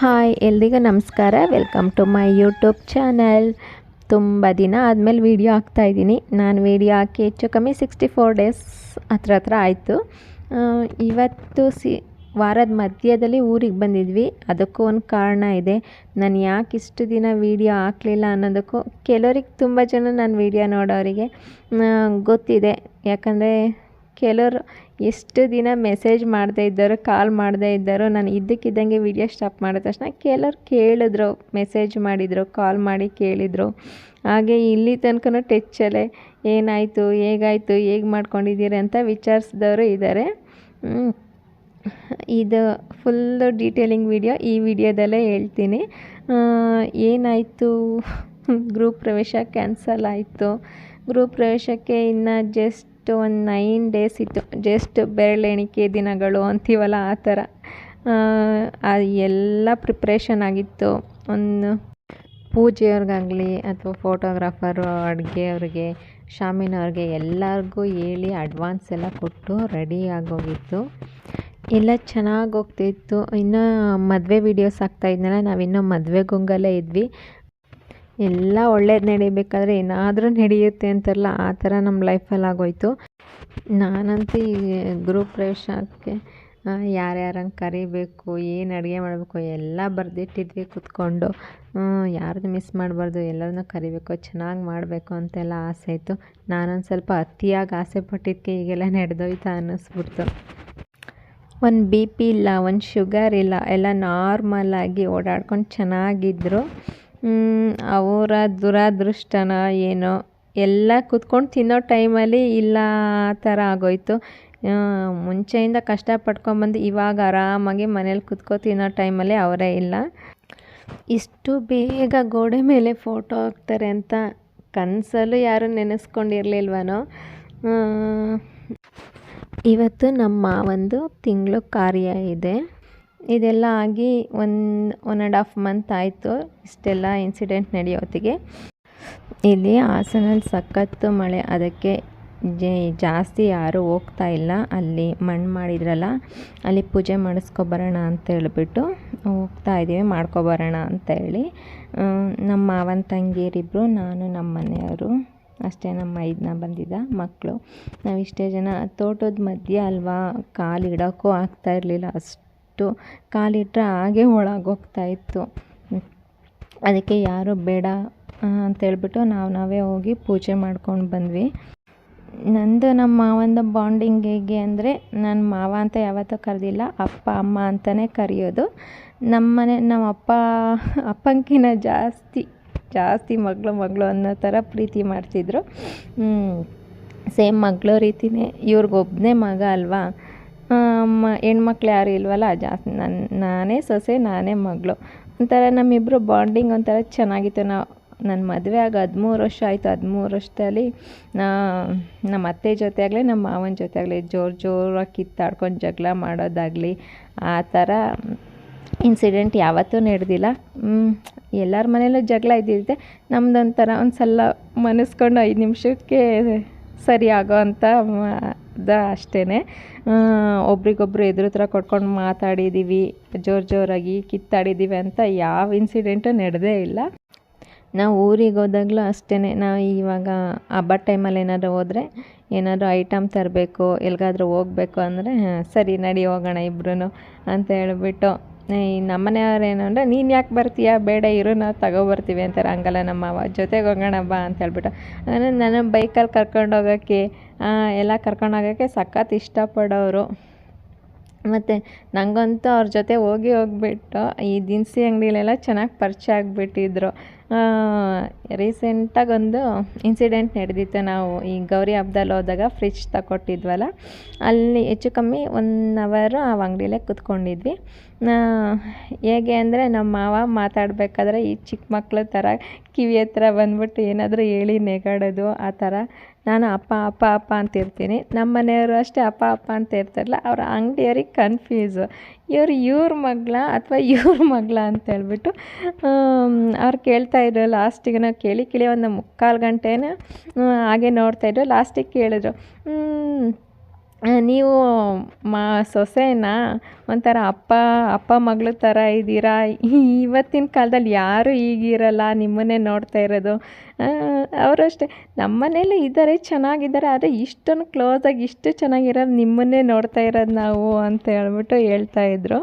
Hi, ಎಲ್ರಿಗೂ ನಮಸ್ಕಾರ. Welcome to my YouTube channel ತುಂಬ ದಿನ ಆದಮೇಲೆ ವೀಡಿಯೋ ಹಾಕ್ತಾಯಿದ್ದೀನಿ ನಾನು ವೀಡಿಯೋ ಹಾಕಿ ಹೆಚ್ಚು ಕಮ್ಮಿ ಸಿಕ್ಸ್ಟಿ ಫೋರ್ ಡೇಸ್ ಹತ್ರ ಹತ್ರ ಆಯಿತು. ಇವತ್ತು ಸಿ, ವಾರದ ಮಧ್ಯದಲ್ಲಿ ಊರಿಗೆ ಬಂದಿದ್ವಿ. ಅದಕ್ಕೂ ಒಂದು ಕಾರಣ ಇದೆ. ನಾನು ಯಾಕೆ ಇಷ್ಟು ದಿನ ವೀಡಿಯೋ ಹಾಕಲಿಲ್ಲ ಅನ್ನೋದಕ್ಕೂ ಕೆಲವ್ರಿಗೆ ತುಂಬ ಜನ ನಾನು ವೀಡಿಯೋ ನೋಡೋರಿಗೆ ಗೊತ್ತಿದೆ. ಯಾಕಂದರೆ ಕೆಲವರು ಎಷ್ಟು ದಿನ ಮೆಸೇಜ್ ಮಾಡದೇ ಇದ್ದರು ಕಾಲ್ ಮಾಡದೇ ಇದ್ದರು, ನಾನು ಇದ್ದಕ್ಕಿದ್ದಂಗೆ ವಿಡಿಯೋ ಸ್ಟಾಪ್ ಮಾಡಿದ ತಕ್ಷಣ ಕೆಲವ್ರು ಕೇಳಿದ್ರು ಮೆಸೇಜ್ ಮಾಡಿದರು ಕಾಲ್ ಮಾಡಿ ಕೇಳಿದರು. ಹಾಗೆ ಇಲ್ಲಿ ತನಕ ಟೆಚ್ಚಲ್ಲೇ ಏನಾಯಿತು, ಹೇಗಾಯಿತು, ಹೇಗೆ ಮಾಡ್ಕೊಂಡಿದ್ದೀರ ಅಂತ ವಿಚಾರಿಸಿದವರು ಇದ್ದಾರೆ ಇದು ಫುಲ್ಲು ಡೀಟೇಲಿಂಗ್ ವಿಡಿಯೋ ಈ ವಿಡಿಯೋದಲ್ಲೇ ಹೇಳ್ತೀನಿ. ಏನಾಯಿತು? ಗ್ರೂಪ್ ಪ್ರವೇಶ ಕ್ಯಾನ್ಸಲ್ ಆಯಿತು. ಗ್ರೂಪ್ ಪ್ರವೇಶಕ್ಕೆ ಇನ್ನು ಜಸ್ಟ್ ಒಂದು ನೈನ್ ಡೇಸ್ ಇತ್ತು. ಜಸ್ಟ್ ಬೆರಳೆಣಿಕೆ ದಿನಗಳು ಅಂತೀವಲ್ಲ ಆ ಥರ. ಎಲ್ಲ ಪ್ರಿಪ್ರೇಷನ್ ಆಗಿತ್ತು. ಒಂದು ಪೂಜೆಯವ್ರಿಗಾಗಲಿ ಅಥವಾ ಫೋಟೋಗ್ರಾಫರು ಅಡುಗೆಯವ್ರಿಗೆ ಶಾಮಿನವ್ರಿಗೆ ಎಲ್ಲರಿಗೂ ಹೇಳಿ ಅಡ್ವಾನ್ಸ್ ಎಲ್ಲ ಕೊಟ್ಟು ರೆಡಿ ಆಗೋಗಿತ್ತು. ಎಲ್ಲ ಚೆನ್ನಾಗಿ ಹೋಗ್ತಿತ್ತು. ಇನ್ನೂ ಮದುವೆ ವೀಡಿಯೋಸ್ ನಾವು ನಾವಿನ್ನೂ ಮದುವೆ ಗುಂಗಲ್ಲೇ ಇದ್ವಿ. ಎಲ್ಲ ಒಳ್ಳೇದು ನಡಿಬೇಕಾದ್ರೆ ಏನಾದರೂ ನಡೆಯುತ್ತೆ ಅಂತಾರಲ್ಲ, ಆ ಥರ ನಮ್ಮ ಲೈಫಲ್ಲಿ ಆಗೋಯ್ತು. ನಾನಂತೂ ಈ ಗ್ರೂಪ್ ಪ್ರವೇಶಕ್ಕೆ ಯಾರ್ಯಾರಂಗೆ ಕರಿಬೇಕು, ಏನು ಅಡುಗೆ ಮಾಡಬೇಕು, ಎಲ್ಲ ಬರೆದಿಟ್ಟಿದ್ವಿ ಕೂತ್ಕೊಂಡು. ಯಾರ್ದು ಮಿಸ್ ಮಾಡಬಾರ್ದು, ಎಲ್ಲರನ್ನೂ ಕರಿಬೇಕು, ಚೆನ್ನಾಗಿ ಮಾಡಬೇಕು ಅಂತೆಲ್ಲ ಆಸೆ ಇತ್ತು. ನಾನೊಂದು ಸ್ವಲ್ಪ ಅತಿಯಾಗಿ ಆಸೆ ಪಟ್ಟಿದ್ದಕ್ಕೆ ಈಗೆಲ್ಲ ನಡೆದೋಯ್ತಾ ಅನ್ನಿಸ್ಬಿಡ್ತು. ಒಂದು ಬಿ ಪಿ ಇಲ್ಲ, ಒಂದು ಶುಗರ್ ಇಲ್ಲ, ಎಲ್ಲ ನಾರ್ಮಲಾಗಿ ಓಡಾಡ್ಕೊಂಡು ಚೆನ್ನಾಗಿದ್ದರು ಅವರ ದುರಾದೃಷ್ಟನ ಏನೋ, ಎಲ್ಲ ಕೂತ್ಕೊಂಡು ತಿನ್ನೋ ಟೈಮಲ್ಲಿ ಇಲ್ಲ ಆ ಥರ ಆಗೋಯಿತು. ಮುಂಚೆಯಿಂದ ಕಷ್ಟ ಪಡ್ಕೊಂಬಂದು ಇವಾಗ ಆರಾಮಾಗಿ ಮನೇಲಿ ಕೂತ್ಕೊ ತಿನ್ನೋ ಟೈಮಲ್ಲಿ ಅವರೇ ಇಲ್ಲ. ಇಷ್ಟು ಬೇಗ ಗೋಡೆ ಮೇಲೆ ಫೋಟೋ ಹಾಕ್ತಾರೆ ಅಂತ ಕನಸಲ್ಲೂ ಯಾರೂ ನೆನೆಸ್ಕೊಂಡಿರಲಿಲ್ವನೋ. ಇವತ್ತು ನಮ್ಮ ಒಂದು ತಿಂಗಳು ಕಾರ್ಯ ಇದೆ. ಇದೆಲ್ಲ ಆಗಿ ಒಂದು ಒನ್ ಆ್ಯಂಡ್ ಹಾಫ್ ಮಂತ್ ಆಯಿತು. ಇಷ್ಟೆಲ್ಲ ಇನ್ಸಿಡೆಂಟ್ ನಡೆಯೋತ್ತಿಗೆ ಇಲ್ಲಿ ಹಾಸನಲ್ಲಿ ಸಖತ್ತು ಮಳೆ. ಅದಕ್ಕೆ ಜಾಸ್ತಿ ಯಾರೂ ಹೋಗ್ತಾ ಇಲ್ಲ. ಅಲ್ಲಿ ಮಣ್ಣು ಮಾಡಿದ್ರಲ್ಲ, ಅಲ್ಲಿ ಪೂಜೆ ಮಾಡಿಸ್ಕೊಬರೋಣ ಅಂತ ಹೇಳ್ಬಿಟ್ಟು ಹೋಗ್ತಾ ಇದ್ದೀವಿ. ಮಾಡ್ಕೊಬರೋಣ ಅಂತ ಹೇಳಿ. ನಮ್ಮ ಮಾವನ ತಂಗಿಯರಿಬ್ಬರು ನಾನು, ನಮ್ಮ ಮನೆಯವರು, ಅಷ್ಟೇ ನಮ್ಮ ಐದನ ಬಂದಿದ್ದ ಮಕ್ಕಳು. ನಾವು ಇಷ್ಟೇ ಜನ. ತೋಟದ ಮಧ್ಯೆ ಅಲ್ವಾ? ಕಾಲು ಇಡೋಕ್ಕೂ ಆಗ್ತಾ ಇರಲಿಲ್ಲ. ಅಷ್ಟು ಕಾಲಿಟ್ಟರೆ ಹಾಗೆ ಒಳಗೋಗ್ತಾ ಇತ್ತು. ಅದಕ್ಕೆ ಯಾರು ಬೇಡ ಅಂತೇಳ್ಬಿಟ್ಟು ನಾವು ನಾವೇ ಹೋಗಿ ಪೂಜೆ ಮಾಡ್ಕೊಂಡು ಬಂದ್ವಿ. ನಂದು ನಮ್ಮ ಮಾವಂದು ಬಾಂಡಿಂಗ್ ಹೇಗೆ ಅಂದರೆ ನನ್ನ ಮಾವ ಅಂತ ಯಾವತ್ತೂ ಕರೆದಿಲ್ಲ, ಅಪ್ಪ, ಅಮ್ಮ ಅಂತಲೇ ಕರೆಯೋದು. ನಮ್ಮ ಮನೆ ನಮ್ಮ ಅಪ್ಪ, ಅಪ್ಪಂಕಿನ ಜಾಸ್ತಿ ಜಾಸ್ತಿ ಮಗಳು ಮಗಳು ಅನ್ನೋ ಥರ ಪ್ರೀತಿ ಮಾಡ್ತಿದ್ರು. ಸೇಮ್ ಮಗಳು ರೀತಿಯೇ ಇವ್ರಿಗೊಬ್ಬನೇ ಮಗ ಅಲ್ವಾ? ಮ ಹೆಣ್ಮಕ್ಳು ಯಾರು ಇಲ್ವಲ್ಲ ಜಾಸ್ತಿ ನನ್ನ ನಾನೇ ಸೊಸೆ, ನಾನೇ ಮಗಳು. ಒಂಥರ ನಮ್ಮಿಬ್ಬರು ಬಾಂಡಿಂಗ್ ಒಂಥರ ಚೆನ್ನಾಗಿತ್ತು. ನಾವು ನನ್ನ ಮದುವೆ ಆಗಿ ಹದಿಮೂರು ವರ್ಷ ಆಯಿತು. ಹದಿಮೂರು ವರ್ಷದಲ್ಲಿ ನಮ್ಮ ಅತ್ತೆ ಜೊತೆ ಆಗಲಿ ನಮ್ಮ ಮಾವನ ಜೊತೆ ಆಗಲಿ, ಜೋರು ಜೋರಾಗಿ ಕಿತ್ತಾಡ್ಕೊಂಡು ಜಗಳ ಮಾಡೋದಾಗಲಿ, ಆ ಥರ ಇನ್ಸಿಡೆಂಟ್ ಯಾವತ್ತೂ ನಡೆದಿಲ್ಲ. ಎಲ್ಲರ ಮನೇಲೂ ಜಗಳ ಇದ್ದಿರುತ್ತೆ ನಮ್ದೊಂಥರ ಒಂದು ಸಲ ಮನಸ್ಕೊಂಡು ಐದು ನಿಮಿಷಕ್ಕೆ ಸರಿ ಆಗೋ ದ ಅಷ್ಟೇ ಒಬ್ರಿಗೊಬ್ರು ಎದುರು ಥರ ಕೊಟ್ಕೊಂಡು ಮಾತಾಡಿದ್ದೀವಿ ಜೋರು ಜೋರಾಗಿ ಕಿತ್ತಾಡಿದ್ದೀವಿ ಅಂತ ಯಾವ ಇನ್ಸಿಡೆಂಟು ನಡೆದೇ ಇಲ್ಲ. ನಾವು ಊರಿಗೆ ಹೋದಾಗಲೂ ಅಷ್ಟೇ ನಾವು ಇವಾಗ ಹಬ್ಬದ ಟೈಮಲ್ಲಿ ಏನಾದರೂ ಹೋದರೆ ಏನಾದರೂ ಐಟಮ್ ತರಬೇಕು ಎಲ್ಲಿಗಾದ್ರೂ ಹೋಗ್ಬೇಕು ಅಂದರೆ ಸರಿ ನಡಿ ಹೋಗೋಣ ಇಬ್ರು ಅಂತ ಹೇಳ್ಬಿಟ್ಟು ನಮ್ಮನೆಯವ್ರು ಏನು ಅಂದರೆ, ನೀನು ಯಾಕೆ ಬರ್ತೀಯ? ಬೇಡ, ಇರು, ನಾವು ತಗೊಬರ್ತೀವಿ ಅಂತಾರೆ. ಹಂಗಲ್ಲ ನಮ್ಮ ಮಾವ ಜೊತೆಗೆ ಹೋಗೋಣ ಬಾ ಅಂತ ಹೇಳ್ಬಿಟ್ಟು. ಅಂದರೆ ನನ್ನ ಬೈಕಲ್ಲಿ ಕರ್ಕೊಂಡು ಹೋಗೋಕ್ಕೆ ಎಲ್ಲ ಕರ್ಕೊಂಡು ಹೋಗೋಕ್ಕೆ ಸಖತ್ ಇಷ್ಟಪಡೋರು. ಮತ್ತು ನನಗಂತೂ ಅವ್ರ ಜೊತೆ ಹೋಗಿ ಹೋಗ್ಬಿಟ್ಟು ಈ ದಿನಸಿ ಅಂಗಡಿಲೆಲ್ಲ ಚೆನ್ನಾಗಿ ಪರಿಚಯ ಆಗಿಬಿಟ್ಟಿದ್ರು. ರೀಸೆಂಟಾಗಿ ಒಂದು ಇನ್ಸಿಡೆಂಟ್ ನಡೆದಿತ್ತು. ನಾವು ಈ ಗೌರಿ ಹಬ್ದಲ್ಲಿ ಹೋದಾಗ ಫ್ರಿಜ್ ತಗೊಟ್ಟಿದ್ವಲ್ಲ ಅಲ್ಲಿ ಹೆಚ್ಚು ಕಮ್ಮಿ ಒನ್ ಅವರು ಆ ಅಂಗಡಿಲೇ ಕೂತ್ಕೊಂಡಿದ್ವಿ. ಹೇಗೆ ಅಂದರೆ ನಮ್ಮ ಮಾವ ಮಾತಾಡಬೇಕಾದ್ರೆ ಈ ಚಿಕ್ಕ ಮಕ್ಳ ಥರ ಕಿವಿ ಹತ್ರ ಬಂದ್ಬಿಟ್ಟು ಏನಾದರೂ ಹೇಳಿ ನೆಗಾಡೋದು, ಆ ಥರ ನಾನು ಅಪ್ಪ ಅಪ್ಪ ಅಪ್ಪ ಅಂತ ಇರ್ತೀನಿ. ನಮ್ಮ ಮನೆಯವರು ಅಷ್ಟೇ ಅಪ್ಪ ಅಪ್ಪ ಅಂತ ಇರ್ತಾರಲ್ಲ, ಅವ್ರ ಅಂಗಡಿಯವ್ರಿಗೆ ಕನ್ಫ್ಯೂಸು ಇವರು ಇವ್ರ ಮಗಳ ಅಥವಾ ಇವ್ರ ಮಗಳ ಅಂತೇಳ್ಬಿಟ್ಟು ಅವ್ರು ಕೇಳ್ತಾ ಇದ್ರು. ಲಾಸ್ಟಿಗೆ ನಾವು ಕೇಳಿ ಕೇಳಿ ಒಂದು ಮುಕ್ಕಾಲು ಗಂಟೆನೇ ಹಾಗೆ ನೋಡ್ತಾಯಿದ್ರು ಲಾಸ್ಟಿಗೆ ಕೇಳಿದ್ರು ನೀವು ಮಾ, ಸೊಸೆನಾ? ಒಂಥರ ಅಪ್ಪ ಅಪ್ಪ ಮಗಳು ಥರ ಇದ್ದೀರಾ? ಇವತ್ತಿನ ಕಾಲದಲ್ಲಿ ಯಾರೂ ಹೀಗಿರಲ್ಲ ನಿಮ್ಮನ್ನೇ ನೋಡ್ತಾ ಇರೋದು. ಅವರು ಅಷ್ಟೇ ನಮ್ಮ ಇದ್ದಾರೆ, ಚೆನ್ನಾಗಿದ್ದಾರೆ, ಆದರೆ ಇಷ್ಟೊಂದು ಕ್ಲೋಸಾಗಿ ಇಷ್ಟು ಚೆನ್ನಾಗಿರೋದು ನಿಮ್ಮನ್ನೇ ನೋಡ್ತಾ ಇರೋದು ನಾವು ಅಂತ ಹೇಳ್ಬಿಟ್ಟು ಹೇಳ್ತಾ ಇದ್ದರು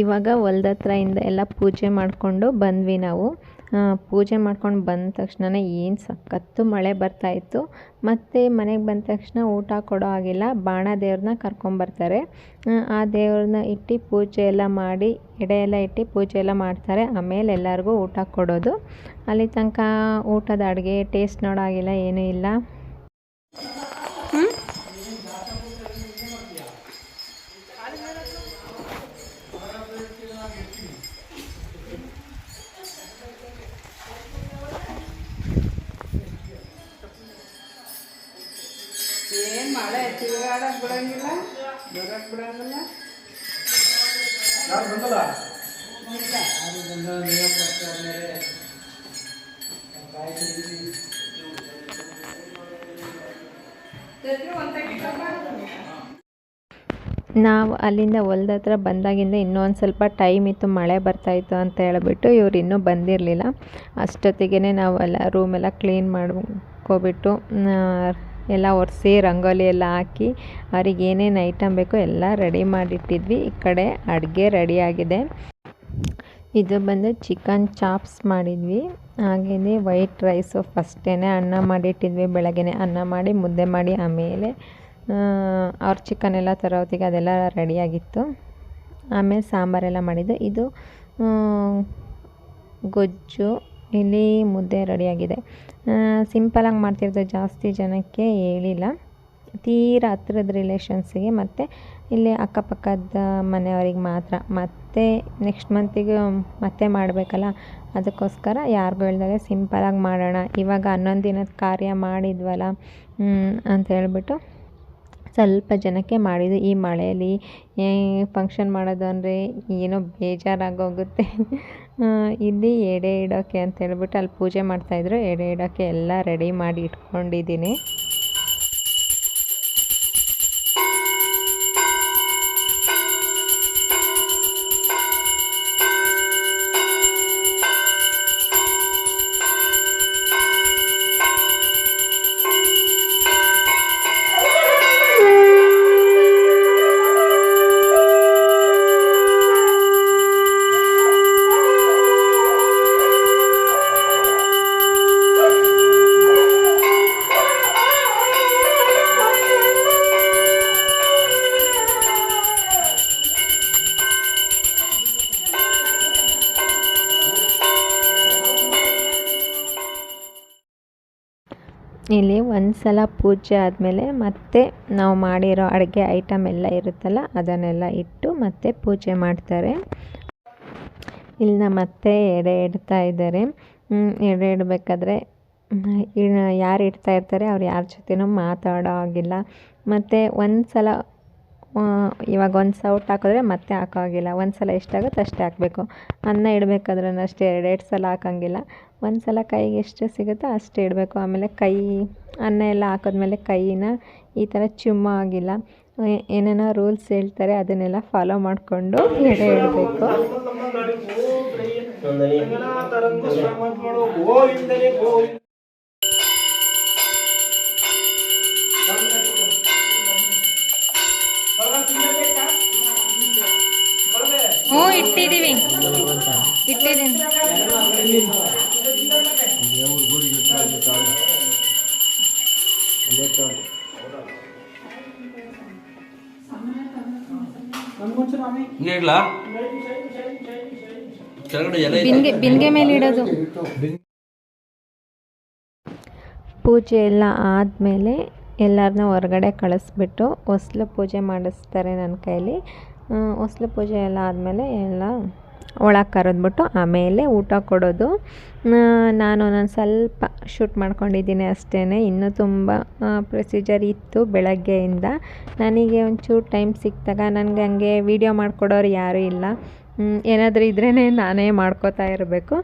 ಇವಾಗ ಹೊಲ್ದ ಇಂದ ಎಲ್ಲ ಪೂಜೆ ಮಾಡಿಕೊಂಡು ಬಂದ್ವಿ ನಾವು. ಪೂಜೆ ಮಾಡ್ಕೊಂಡು ಬಂದ ತಕ್ಷಣನೇ ಏನು ಸಖತ್ತು ಮಳೆ ಬರ್ತಾಯಿತ್ತು ಮತ್ತು ಮನೆಗೆ ಬಂದ ತಕ್ಷಣ ಊಟ ಕೊಡೋ ಆಗಿಲ್ಲ ಬಾಣ ದೇವ್ರನ್ನ ಕರ್ಕೊಂಬರ್ತಾರೆ ಆ, ಆ ದೇವ್ರನ್ನ ಇಟ್ಟು ಪೂಜೆ ಎಲ್ಲ ಮಾಡಿ ಎಡೆ ಎಲ್ಲ ಇಟ್ಟು ಪೂಜೆ ಎಲ್ಲ ಮಾಡ್ತಾರೆ. ಆಮೇಲೆ ಎಲ್ಲರಿಗೂ ಊಟ ಕೊಡೋದು. ಅಲ್ಲಿ ತನಕ ಊಟದ ಅಡುಗೆ ಟೇಸ್ಟ್ ನೋಡೋ ಆಗಿಲ್ಲ ಏನೂ ಇಲ್ಲ. ತಿರುಗಾಡಕ್ ಬಿಡಂಗಿಲ್ಲ. ಬರಕ್ ಬಿಡಂಗಿಲ್ಲ. ನಾವು ಅಲ್ಲಿಂದ ಹೊಲ್ದ ಹತ್ರ ಬಂದಾಗಿಂದ ಇನ್ನೂ ಒಂದು ಸ್ವಲ್ಪ ಟೈಮ್ ಇತ್ತು ಮಳೆ ಬರ್ತಾಯಿತ್ತು ಅಂತ ಹೇಳಿಬಿಟ್ಟು ಇವ್ರು ಇನ್ನೂ ಬಂದಿರಲಿಲ್ಲ. ಅಷ್ಟೊತ್ತಿಗೆ ನಾವೆಲ್ಲ ಎಲ್ಲ ರೂಮೆಲ್ಲ ಕ್ಲೀನ್ ಮಾಡ್ಕೊಬಿಟ್ಟು ಎಲ್ಲ ಒರೆಸಿ ರಂಗೋಲಿ ಎಲ್ಲ ಹಾಕಿ, ಅವ್ರಿಗೆ ಏನೇನು ಐಟಮ್ ಬೇಕೋ ಎಲ್ಲ ರೆಡಿ ಮಾಡಿಟ್ಟಿದ್ವಿ. ಈ ಕಡೆ ಅಡುಗೆ ರೆಡಿಯಾಗಿದೆ ಇದು ಬಂದು ಚಿಕನ್ ಚಾಪ್ಸ್ ಮಾಡಿದ್ವಿ. ಹಾಗೆಯೇ ವೈಟ್ ರೈಸು ಫಸ್ಟೇ ಅನ್ನ ಮಾಡಿಟ್ಟಿದ್ವಿ ಬೆಳಗ್ಗೆ ಅನ್ನ ಮಾಡಿ, ಮುದ್ದೆ ಮಾಡಿ, ಆಮೇಲೆ ಅವ್ರ ಚಿಕನ್ ಎಲ್ಲ ತರೋತ್ತಿಗೆ ಅದೆಲ್ಲ ರೆಡಿಯಾಗಿತ್ತು ಆಮೇಲೆ ಸಾಂಬಾರೆಲ್ಲ ಮಾಡಿದ್ದು. ಇದು ಗೊಜ್ಜು, ಇಲ್ಲಿ ಮುದ್ದೆ ರೆಡಿಯಾಗಿದೆ ಸಿಂಪಲಾಗಿ ಮಾಡ್ತಿರೋದು ಜಾಸ್ತಿ ಜನಕ್ಕೆ ಹೇಳಿಲ್ಲ. ತೀರ ಹತ್ರದ ರಿಲೇಷನ್ಸಿಗೆ ಮತ್ತು ಇಲ್ಲಿ ಅಕ್ಕಪಕ್ಕದ ಮನೆಯವರಿಗೆ ಮಾತ್ರ. ಮತ್ತೆ ನೆಕ್ಸ್ಟ್ ಮಂತಿಗೆ ಮತ್ತೆ ಮಾಡಬೇಕಲ್ಲ? ಅದಕ್ಕೋಸ್ಕರ ಯಾರಿಗೂ ಹೇಳ್ದಾಗ ಸಿಂಪಲಾಗಿ ಮಾಡೋಣ. ಇವಾಗ ಹನ್ನೊಂದು ದಿನದ ಕಾರ್ಯ ಮಾಡಿದ್ವಲ್ಲ ಅಂತ ಹೇಳ್ಬಿಟ್ಟು ಸ್ವಲ್ಪ ಜನಕ್ಕೆ ಮಾಡಿದ್ದು. ಈ ಮಳೆಯಲ್ಲಿ ಫಂಕ್ಷನ್ ಮಾಡೋದು ಅಂದರೆ ಏನೋ ಬೇಜಾರಾಗೋಗುತ್ತೆ. ಇಲ್ಲಿ ಎಡೆ ಇಡೋಕ್ಕೆ ಅಂತ ಹೇಳ್ಬಿಟ್ಟು ಅಲ್ಲಿ ಪೂಜೆ ಮಾಡ್ತಾಯಿದ್ರು ಎಡೆ ಇಡೋಕ್ಕೆ ಎಲ್ಲ ರೆಡಿ ಮಾಡಿ ಇಟ್ಕೊಂಡಿದ್ದೀನಿ. ಇಲ್ಲಿ ಒಂದು ಸಲ ಪೂಜೆ ಆದಮೇಲೆ ಮತ್ತೆ ನಾವು ಮಾಡಿರೋ ಅಡುಗೆ ಐಟಮ್ ಎಲ್ಲ ಇರುತ್ತಲ್ಲ, ಅದನ್ನೆಲ್ಲ ಇಟ್ಟು ಮತ್ತೆ ಪೂಜೆ ಮಾಡ್ತಾರೆ. ಇಲ್ಲಿ ನಮ್ಮ ಅತ್ತೆ ಎಡೆ ಇಡ್ತಾ ಇದ್ದಾರೆ. ಎಡೆ ಇಡಬೇಕಾದ್ರೆ ಯಾರು ಇಡ್ತಾ ಇರ್ತಾರೆ, ಅವ್ರು ಯಾರ ಜೊತೆನೂ ಮಾತಾಡೋ ಆಗಿಲ್ಲ ಮತ್ತು ಒಂದು ಸಲ ಇವಾಗ ಒಂದು ಸೌಟ್ ಹಾಕಿದ್ರೆ ಮತ್ತೆ ಹಾಕೋ ಆಗಿಲ್ಲ ಒಂದು ಸಲ ಎಷ್ಟಾಗುತ್ತೆ ಅಷ್ಟೇ ಹಾಕಬೇಕು. ಅನ್ನ ಇಡಬೇಕಾದ್ರೂ ಅಷ್ಟೇ ಎರಡೆರಡು ಸಲ ಹಾಕೋಂಗಿಲ್ಲ. ಒಂದು ಸಲ ಕೈಗೆ ಎಷ್ಟು ಸಿಗುತ್ತೋ ಅಷ್ಟೇ ಇಡಬೇಕು. ಆಮೇಲೆ ಕೈ, ಅನ್ನ ಎಲ್ಲ ಹಾಕಿದ್ಮೇಲೆ ಕೈನ ಈ ಥರ ಚುಮ್ಮ ಆಗಿಲ್ಲ. ಏನೇನೋ ರೂಲ್ಸ್ ಹೇಳ್ತಾರೆ ಅದನ್ನೆಲ್ಲ ಫಾಲೋ ಮಾಡಿಕೊಂಡು ಎಡೆ ಇಡಬೇಕು. ಇಟ್ಟಿದ್ದೀವಿ ಇಟ್ಟಿದ್ದೀನಿ. ಬಿನ್ಗೆ ಬಿನ್ಗೆ ಮೇಲೆ ಇಡೋದು. ಪೂಜೆ ಎಲ್ಲ ಆದಮೇಲೆ ಎಲ್ಲರನ್ನ ಹೊರಗಡೆ ಕಳಿಸ್ಬಿಟ್ಟು ಹೊಸ್ಲು ಪೂಜೆ ಮಾಡಿಸ್ತಾರೆ ನನ್ನ ಕೈಲಿ. ಹೊಸ್ಲು ಪೂಜೆ ಎಲ್ಲ ಆದಮೇಲೆ ಎಲ್ಲ ಒಳಗೆ ಕರೆದ್ಬಿಟ್ಟು ಆಮೇಲೆ ಊಟ ಕೊಡೋದು. ನಾನು ನಾನು ಸ್ವಲ್ಪ ಶೂಟ್ ಮಾಡ್ಕೊಂಡಿದ್ದೀನಿ ಅಷ್ಟೇ ಇನ್ನೂ ತುಂಬ ಪ್ರೊಸೀಜರ್ ಇತ್ತು ಬೆಳಗ್ಗೆಯಿಂದ. ನನಗೆ ಒಂಚೂರು ಟೈಮ್ ಸಿಕ್ಕಿದಾಗ ನನಗೆ ಹಂಗೆ ವೀಡಿಯೋ ಮಾಡಿಕೊಡೋರು ಯಾರೂ ಇಲ್ಲ. ಏನಾದರೂ ಇದ್ರೇ ನಾನೇ ಮಾಡ್ಕೋತಾ ಇರಬೇಕು.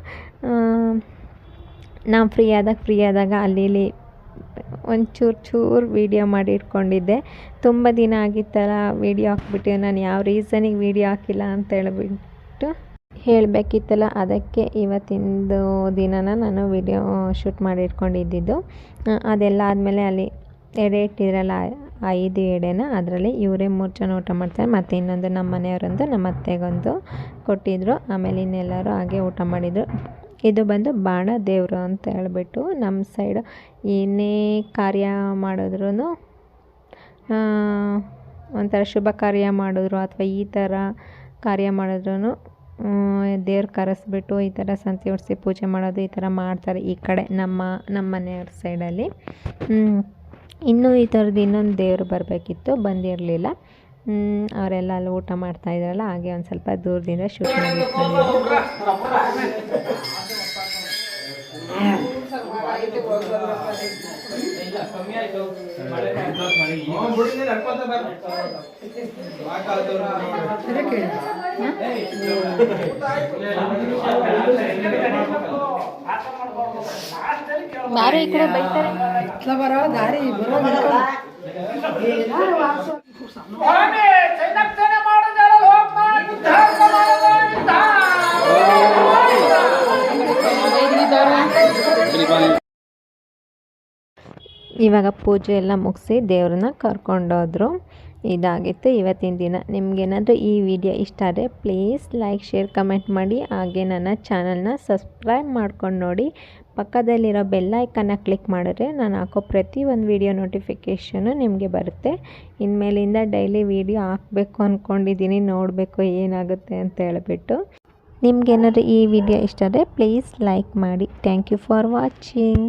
ನಾನು ಫ್ರೀ ಆದಾಗ ಫ್ರೀ ಆದಾಗ ಅಲ್ಲಿ ಇಲ್ಲಿ ಒಂದು ಚೂರು ವೀಡಿಯೋ ಮಾಡಿ ಇಟ್ಕೊಂಡಿದ್ದೆ. ತುಂಬ ದಿನ ಆಗಿತ್ತಲ್ಲ ವೀಡಿಯೋ ಹಾಕ್ಬಿಟ್ಟು ನಾನು ಯಾವ ರೀಸನಿಗೆ ವೀಡಿಯೋ ಹಾಕಿಲ್ಲ ಅಂತ ಹೇಳಿಬಿಟ್ಟು ಹೇಳಬೇಕಿತ್ತಲ್ಲ, ಅದಕ್ಕೆ ಇವತ್ತಿಂದು ದಿನನ ನಾನು ವಿಡಿಯೋ ಶೂಟ್ ಮಾಡಿ ಅದೆಲ್ಲ ಆದಮೇಲೆ ಅಲ್ಲಿ ಎಡೆ ಇಟ್ಟಿದ್ರಲ್ಲ, ಐದು ಎಡೆನ, ಅದರಲ್ಲಿ ಇವರೇ ಮೂರು ಜನ ಊಟ ಮಾಡ್ತಾರೆ, ಮತ್ತು ಇನ್ನೊಂದು ನಮ್ಮ ಮನೆಯವರೊಂದು ನಮ್ಮ ಅತ್ತೆಗೊಂದು ಕೊಟ್ಟಿದ್ದರು ಆಮೇಲೆ ಇನ್ನೆಲ್ಲರೂ ಹಾಗೆ ಊಟ ಮಾಡಿದರು. ಇದು ಬಂದು ಬಾಣ ದೇವರು ಅಂತ ಹೇಳ್ಬಿಟ್ಟು ನಮ್ಮ ಸೈಡು ಏನೇ ಕಾರ್ಯ ಮಾಡಿದ್ರೂ ಒಂಥರ ಶುಭ ಕಾರ್ಯ ಮಾಡಿದ್ರು ಅಥವಾ ಈ ಥರ ಕಾರ್ಯ ಮಾಡಿದ್ರೂ ದೇವ್ರು ಕರೆಸ್ಬಿಟ್ಟು ಈ ಥರ ಸಂತೆ ಹೊಡಿಸಿ ಪೂಜೆ ಮಾಡೋದು ಈ ಥರ ಮಾಡ್ತಾರೆ ಈ ಕಡೆ ನಮ್ಮ ನಮ್ಮ ಮನೆಯವ್ರ ಸೈಡಲ್ಲಿ. ಇನ್ನೂ ಈ ಥರದ್ದು ಇನ್ನೊಂದು ದೇವರು ಬರಬೇಕಿತ್ತು, ಬಂದಿರಲಿಲ್ಲ ಅವರೆಲ್ಲ ಅಲ್ಲಿ ಊಟ ಮಾಡ್ತಾ ಇದ್ರಲ್ಲ ಹಾಗೆ ಒಂದು ಸ್ವಲ್ಪ ದೂರದಿಂದ ಶೂಟ್ ಮಾಡಿ ಬಾರು ಈ ಕಡೆ ಬೈತಾರೆ. ಇವಾಗ ಪೂಜೆ ಎಲ್ಲ ಮುಗಿಸಿ ದೇವ್ರನ್ನ ಕರ್ಕೊಂಡೋದ್ರು. ಇದಾಗಿತ್ತು ಇವತ್ತಿನ ದಿನ. ನಿಮಗೇನಾದರೂ ಈ ವಿಡಿಯೋ ಇಷ್ಟ ಆದರೆ ಪ್ಲೀಸ್ ಲೈಕ್ ಶೇರ್ ಕಮೆಂಟ್ ಮಾಡಿ. ಹಾಗೆ ನನ್ನ ಚಾನಲ್ನ ಸಬ್ಸ್ಕ್ರೈಬ್ ಮಾಡ್ಕೊಂಡು ನೋಡಿ. ಪಕ್ಕದಲ್ಲಿರೋ ಬೆಲ್ ಐಕನ್ನ ಕ್ಲಿಕ್ ಮಾಡಿದ್ರೆ ನಾನು ಹಾಕೋ ಪ್ರತಿ ಒಂದು ವಿಡಿಯೋ ನೋಟಿಫಿಕೇಷನು ನಿಮಗೆ ಬರುತ್ತೆ. ಇನ್ಮೇಲಿಂದ ಡೈಲಿ ವಿಡಿಯೋ ಹಾಕಬೇಕು ಅಂದ್ಕೊಂಡಿದ್ದೀನಿ ನೋಡಬೇಕು ಏನಾಗುತ್ತೆ ಅಂತ ಹೇಳಿಬಿಟ್ಟು. ನಿಮ್ಗೇನಾದ್ರು ಈ ವಿಡಿಯೋ ಇಷ್ಟ ಆದರೆ ಪ್ಲೀಸ್ ಲೈಕ್ ಮಾಡಿ. Thank you for watching